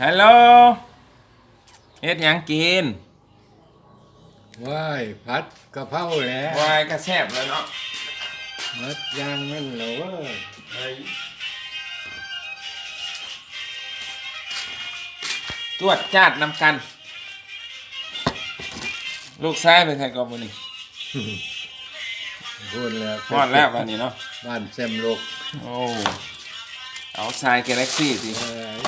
ฮัลโหลเฮ็ดหยังกินว้ายผัดกะเพราแหล้ววายกระแซบแล้วเนาะมัดยางนั่นเหรอเว้ยตรวจจาดนำกัน ลูกชายไปใส่กอบมือนี่พูดแล้วฮอดแล้ววันนี้เนาะบ้านเซมโลกโอ้เอาทรายกาแล็กซี่สิ เอ้ย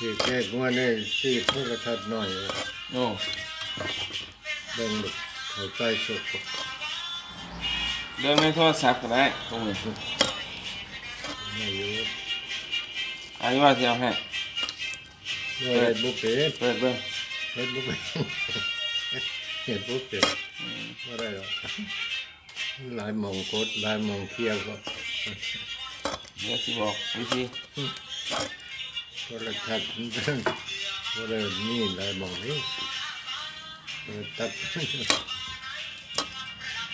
ที่แก้กวนนี่ที่โทรทัศน์หน่อยโอ้เบิ่งลูกเข้าใจสุดเดินไม่โทรศัพท์ก็ได้ตรงนี้ไม่อยู่อันนี้ว่าจะเอาให้เปิดบุฟเฟ่ต์เปิดเบิ่งเปิดบุฟเฟ่ต์เห็นบุฟเฟ่ต์ไม่ได้หรอกหลายหมองกดหลายหมองเคี่ยวก็เดี๋ยวสิบอกวิธี โทรทัศน์ว่าเดินนี่หลายหมองนี่โทรทัศน์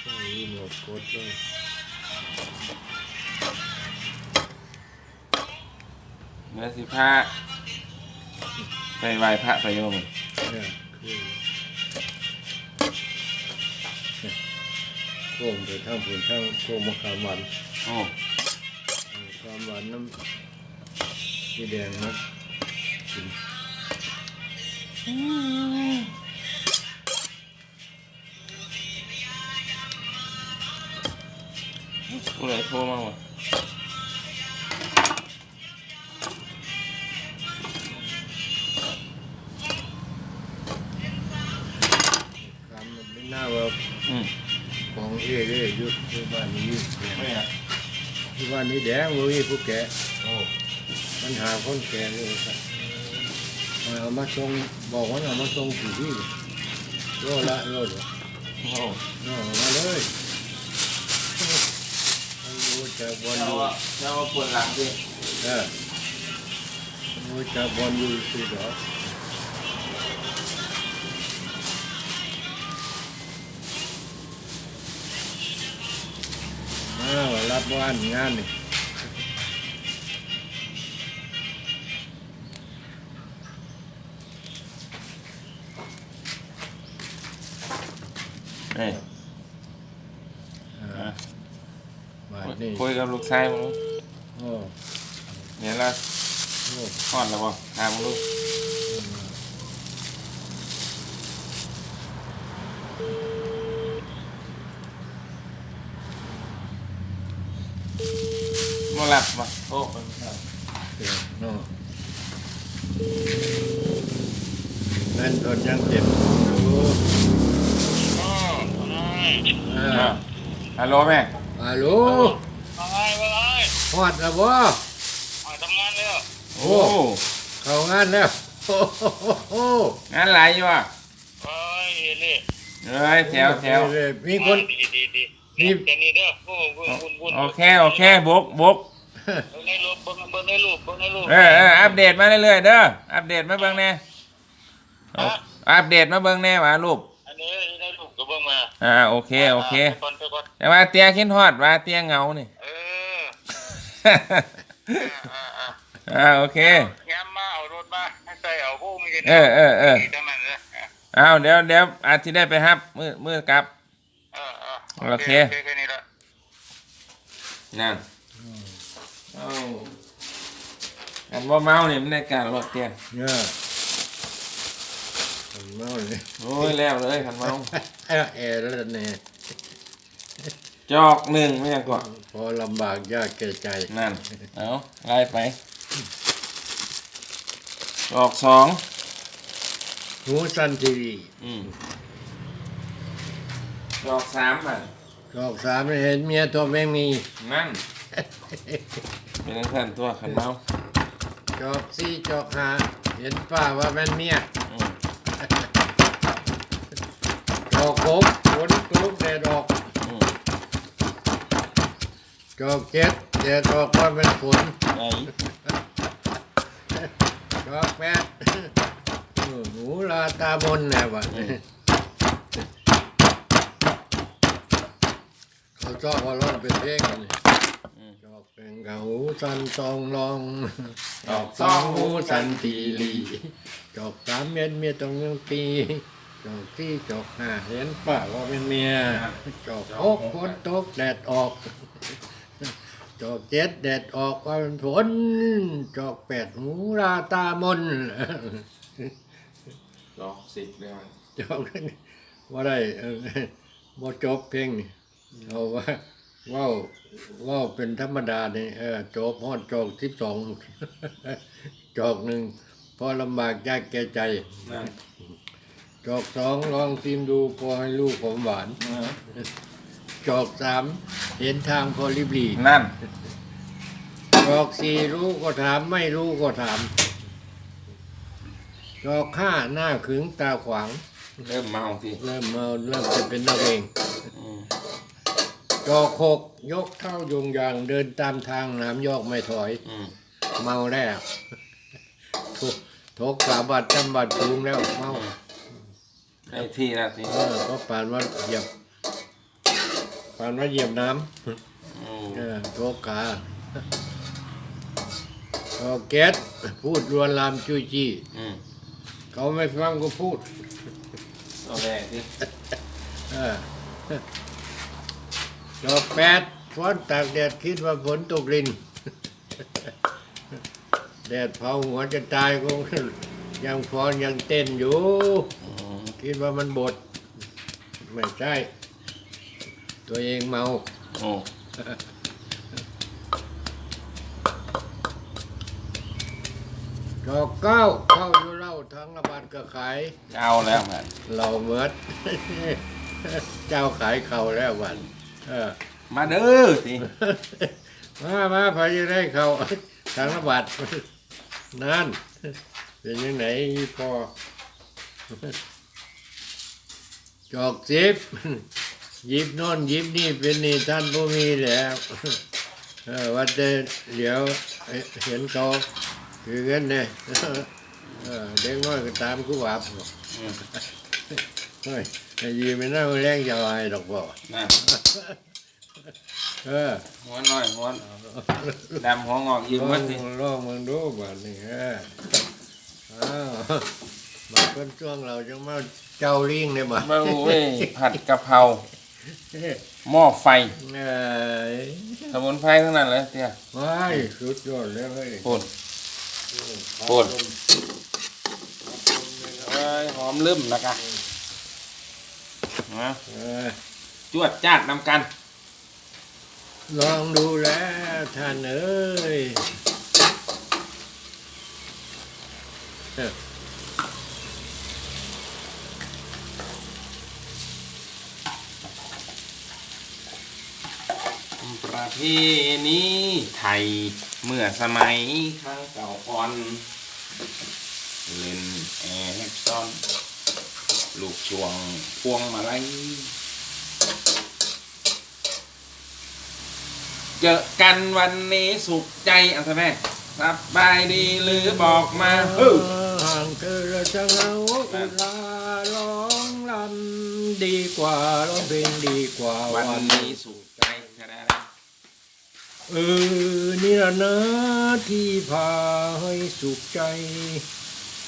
โอ้ยหมดกดเลยเดี๋ยวสิพาไปไหว้พระไปโยมเนี่ยคือโค้งไปทางผุนทางโค้งมะขามหวานโอ้มะขามหวานน้ำ สีแดงนะกินผู้ใดโทรมาวะคำมันไม่น่าว่าอืมของเอ้ยเอ้ยอยุดที่บ้านนี้ไม่อะที่บ้านนี้แดงเว้ยผู้แก่ โอ้มันหาคนแก่เลยครับเอามาส่งบอกว่าเอามาส่งถึงที่โลละโลละโหเอามาเลยไม่รู้จะบอลเจ้าอยู่ว่าเจ้าว่าปวดหลังดิเออไม่รู้จะบอลอยู่สิเหรอมารับบ้านงานนี่ เอ้ยอ่าบ้านนี่คุยกับลูกชายมึงลูกโอ้เดี๋ยวเราโอ้ทอดแล้วบ่ถามมึงลูกมาหลับมาโอ้มันครับเดี๋ยวโน่นั่นตอนยังเจ็บอยู่อ่า อฮัลโหลแม่ฮัลโหลว่าไงว่าไงฮอดแล้วบ่มาทำงานแล้วโอ้เข้างานแล้วงานหลายอยู่อะเอ้ยเอเล่เอ้ยแถวแถวมีคนดีดีดีมีแค่นี้เด้อโอ้โหวุ่นวุ่นโอเคโอเคบกบกเบิ่งในรูปเบิ่งเบิ่งในรูปเบิ่งในรูปเออเอออัปเดตมาเรื่อยๆเด้ออัปเดตมาเบิ่งแน่อัปเดตมาเบิ่งแน่ว่ารูป อ่าโอเคโอเคไปก่อนไปก่อนแต่ว่าเตียคิดฮอดว่าเตียเหงานี่ เอออ่าอ่าอ่าโอเค ย้ำมาเอารถมาให้ใส่เอาพวกมันจะเออเออเออ ทั้งนั้นเลยเอาเดี๋ยวเดี๋ยวอาจจะได้ไปฮับมือมือกลับ เออเออโอเค โอเคแค่นี้ละ นั่นเอาอันว่าเมาเนี่ยมันในการรถเตียงเนี่ยผม เมาเลยโอ้ยแล้วเลยคันเมาแอร์แอร์แล้วเนี่ยจอกหนึ่งไม่ใช่ก่อนพอลำบากยากแก่ใจนั่นเอาไล่ไปจอกสองหูสันทีวีอืมจอกสามอะดอกสามเห็นเมียตัวไม่มี นั่นเป็นทั้งท่านตัวขันเมาจอกสี่จอกห้าเห็นป้าว่าแม่นเมีย อืมจอกหกฝนตกแดดออกอืมจอกเจ็ดแดดออกว่าเป็นฝนไหนจอกแปดเออหูลาตาบนแน่วะอืมชอบว่าร้องเป็นเพลงกันนี่อืมจอกเป็นกะหูสันซองลองจอกสสอองงหูหูสัสันนตีตีลีลีจอกสามเม็ดเมียต้องยังปี จอกที่จอกห้าเห็นป่าว่าเป็นเมียจอกหกฝนตกแดดออกจอกเจ็ดแดดออกว่าเป็นฝนจอกแปดหูราตามนดอกสิบเลยมันจบว่าได้เออบ่จบเพลงนี่เอาว่าเว้าเว้าเป็นธรรมดานี่เออจบฮอดจอกสิบสองจอกหนึ่งพอลำบากยากแก่ใจนั่น จอกสองลองซิมดูพอให้ลูกผมหวานเออจอกสามเห็นทางพอริบหลีนั่น จอกสี่รู้ก็ถามไม่รู้ก็ถาม จอกห้าหน้าขึงตาขวาง เริ่มเมาทีเริ่มเมาเริ่มจะเป็นนักเองอืมจอหกยกเท้ายงยางเดินตามทางน้ำยอกไม่ถอยอืมเมาแล้วทุกทกสาบัดจำบัดสูงแล้วเมา ได้ที่แล้วทีเออก็ปานว่าเหยียบปานว่าเหยียบน้อืมำเออทกกาจอแก๊สพูดรวนลามจุยจี้อืมเขาไม่ฟังก็พูดเอาแรกทีเออจอแปดฝนตากแดดคิดว่าฝนตกรินแดดเผาหัวจะตายก็ยังฟอนยังเต้นอยู่อืม คิดว่ามันบด ไม่ใช่ ตัวเองเมา โอ้ดอกเก้าเข้าอยู่เหล่าทั้งระบาดก็ขายเอาแล้วมันเราเมิด เจ้าขายเขาแล้ววันเออ มาเด้อทีมามาพาจะได้เขาทางระบาดนั่นเป็นยังไงพอ จอกสิบหยิบโน่นหยิบนี่เป็นนี่ท่านผู้มีแล้วเออว่าแต่เดี๋ยวเอ๊ะเห็นเขาคือกันเนี่ยเออเด็กน้อยก็ตามกูวับอืมเฮ้ยไอ้ยีไม่น่าแรงจะอะไรดอกบ่นั่นเออหัวน้อยหัวดำหัวงอกยิ้มลอมังนทีลองมึงดูบ้านนี่เอออ้าวมาเป็นช่วงเราจะมา เจ้าลิงเนี่ยบ่มาเว้ยผัดกะเพราหม้อไฟเอ้ยสมุนไพรทั้งนั้นเลยเตี้ยว้ายสุดยอดเลยเฮ้ยพูดพูดเอ้ยหอมลืมนะกะนะเออจวดจ้าดนำกัน ลองดูแล้วท่านเอ้ย เออประเพณีไทยเมื่อสมัยครั้งเก่าอ่อนเล่นแอร์ซ่อน ลูกช่วงพวงมาลัยเจอกันวันนี้สุขใจเอะใช่ไหมสบายดีหรือบอกมาเฮ้ยห่างเธอแล้วจะเหงาอุลาร้องลำดีกว่าร้องเพลงดีกว่าวันนี้สุขใจแค่นั้น เออนี่ละนะที่พาให้สุขใจ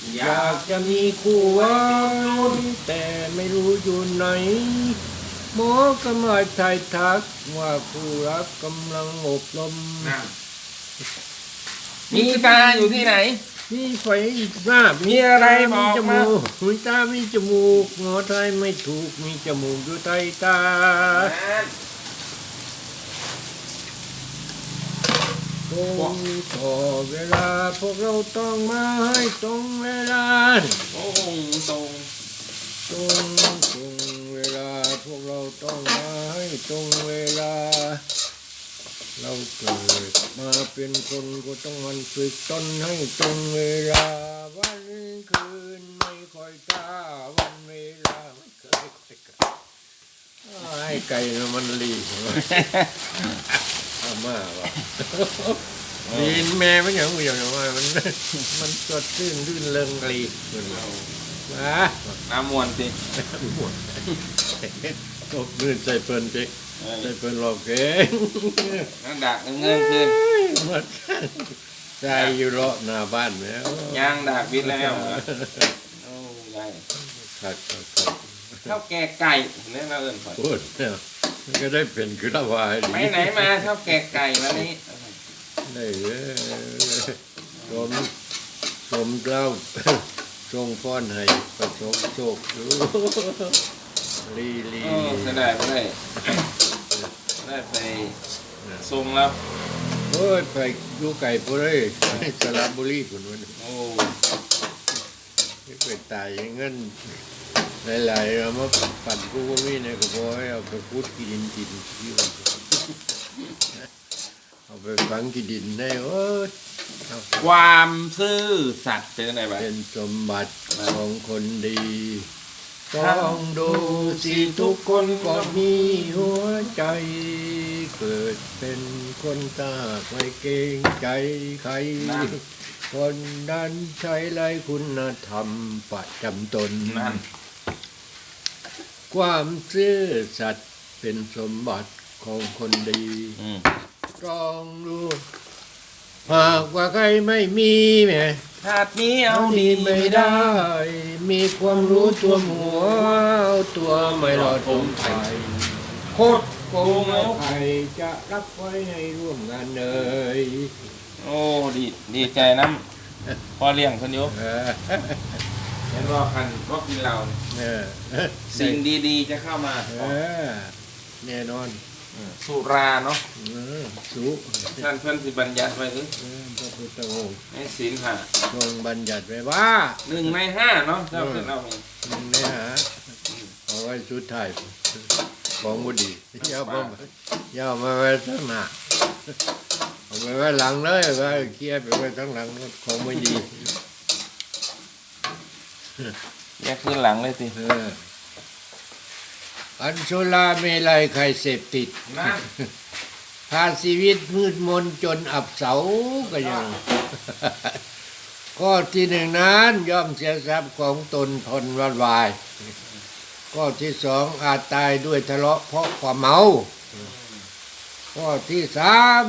ออยากากจะมีคู่ไว้แต่ไม่รู้อยู่ไหน หมอก็มาทายทักว่าคู่รักกำลังอบรมนั่งมีตาอยู่ที่ไหน มีไฟอีกหน้ามีอะไรบอกจมามูกมีตามีจมูกหมอไทยไม่ถูกมีจมูกอยู่ใต้ตาตร งต่อเวลาพวกเราต้องมาให้ตรงเวลาโอ้ตรงตรงตรงเวลาพวกเราต้องมาให้ตรงเวลา เราเกิดมาเป็นคนก็ต้องมันฝึกตนให้ตรงเวลาวันคืนไม่ค่อยกล้าวันเวลาไม่เคยคอยกไอ้ไก่มันรีบ อาม่าวะดีนแม่ไม่อย่างกูอย่างว่ามันมันสดชื่นรื่นเริงรีบมันมาน้ำมวนสิหมดตบลื่นใจเปิ้นไปเอ้ยได้เป็นหลอกเองนั่งดักเงินคืนมันใจอยู่เลาะหน้าบ้านแล้วย่างดักวิทย์แล้วเหรอโอ้ยายขัดขัดขัดข้าวแกงไก่เนี่ยเราเอิ้นก่อนพูดเนี่ย มันก็ได้เป็นคือละวายดีไปไหนมาข้าวแกงไก่วันนี้ได้เลยสมสมเกล้าทรงฟ้อนให้ประสบโชคอยู่ลีลีโอ้เสียดายไม่ได้ได้ไปทรงแล้วโอ้ยไปอยู่ไก่ปุ้ยสระบุรีคนวันโอ้ไปตายอย่างงั้น หลายๆเอามาปั่นกูก็มีเนี่ยก็พอให้เอาไปพูดกินดินกินที่วันเอาไปฝังกินดินได้โอ้ยเอาความซื่อสัตย์เป็นยังไงบ้าง เป็นสมบัติของคนดีต้องดูสิทุกคนก็มีหัวใจ เกิดเป็นคนตาไม่เกรงใจใครคนนั้นใช้ไรคุณธรรมประจำตน นั่น ความซื่อสัตย์เป็นสมบัติของคนดีอืมต้องดูหากว่าใครไม่มีแหมชาตินี้เอาเอาดีดีไม่ไม่ได้ ได้ มีความรู้ตัวหัวเอาตัวไม่รอดผมไทยโคตรโกงแล้วใครจะรับไว้ให้ร่วมงานเลยโอ้ดีดีใจน้ำพอเลี้ยงคนอยู่ เออ เห็นว่าคันพวกกินเราเออสิ่งดี ๆ จะเข้ามาเออแน่นอนสุราเนาะเออสุท่านเพื่อนสิบัญญัติไว้หรือเออพระพุทธองค์ในศีลห้าทรงบัญญัติไว้ว่าหนึ่งในห้าเนาะเจ้าเป็นเราเองหนึ่งเนื้อหาเอาไว้สุดท้ายของบุดีอยาวมาอยาวมาไว้ทั้งหน้าเอาไปไว้หลังเลยไว้เคลียร์ไปไว้ทั้งหลังของไม่ดี แยกขึ้นหลังเลยสิเอออันชุลาเมลัยใครเสพติดนั่นพาชีวิตมืดมนจนอับเสาก็ยัง ข้อที่หนึ่งนั้นย่อมเสียทรัพย์ของตนทนวันวาย ข้อที่สองอาจตายด้วยทะเลาะเพราะความเมา ข้อที่สาม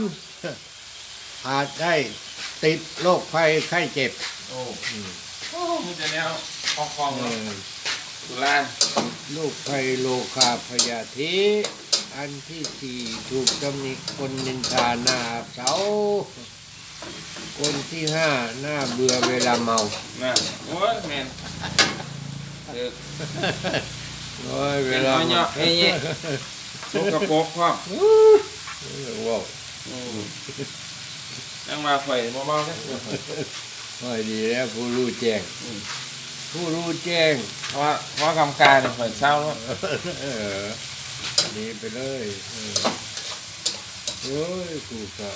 อาจได้ติดโรคภัยไข้เจ็บ โอ้โอ้มีแต่แนว คองคองเอเนาะอสุราโรคภัยโลคาพยาธิอันที่สี่ถูกตำหนิคนนินทาหน้าอับเสาคนที่ห้าหน้าเบื่อเวลาเมานั่นโอ้ยแมนเออโอ้ยเวเป็นลาน้อยเนาะเอ้ยสกปรกพร้อมว้าวอืมยังมาข่อยเบาๆนะค่อยดีแล้วผู้รู้แจ้ง ผู้รู้แจ้งเพราะว่าเพราะกำการเนี่ยข่อยเศร้าแล้วเออหนีไปเลยเออโอ้ยกูก็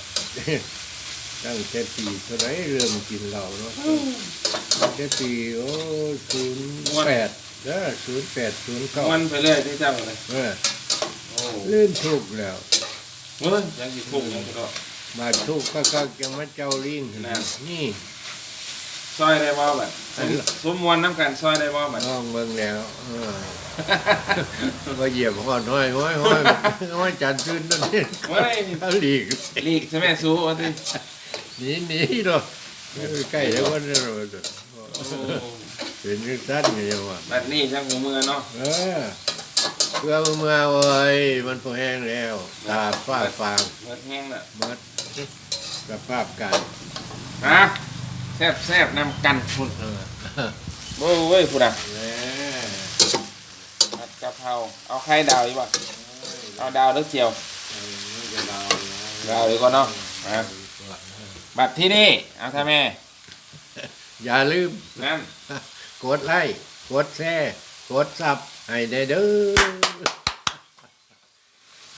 ตั้งแต่ปีเท่าไหรเริ่มกินเหล้าเนาะตั้งแต่ปีโอ้ศูนย์แปดเด้อศูนย์แปดศูนย์เก้ามันไปเรื่อยที่เจ้าเลยเออโอ้เลื่นทุกข์แล้วเฮ้ยยังสิทุกข์ยังก็มาทุกข์ก็ก็จะมาเจ้าลิงนั่นนี่ ซอยได้บ่บัดสมสมมวนน้ำกันซอยได้บ่บัดน้องเบิ่งแล้วเออก็เหยียบหอดห้อยห้อยห้อยห้อยจันทร์ขึ้นนั่นนี่เฮ้ยเขาหลีกลีกใช่ไหมสู้ว่าที่หนีหนีเนาะเออใกล้แล้ววันนี้เราโอ้เป็นนึกสั้นไงยังวะบัดนี้ช่างหัวมือเนาะเออเพื่อเมื่อเว้ยมันพอแห้งแล้ว ตาฟ้าฟางเบิดแห้งละมัดสภาพการฮะแซ่บแซ่บๆนำกันพุ่นเออโอ้ยผู้ดักแหมผัดกะเพราเอาไข่ดาวอีกบ่เอาดาวหรือเจียวมันจะดาวนะดาวดีกว่าเนาะอะบัดที่นี่เอาท่าแม่อย่าลืม นั่น กดไลค์กดแชร์กดซับให้ได้เด้อ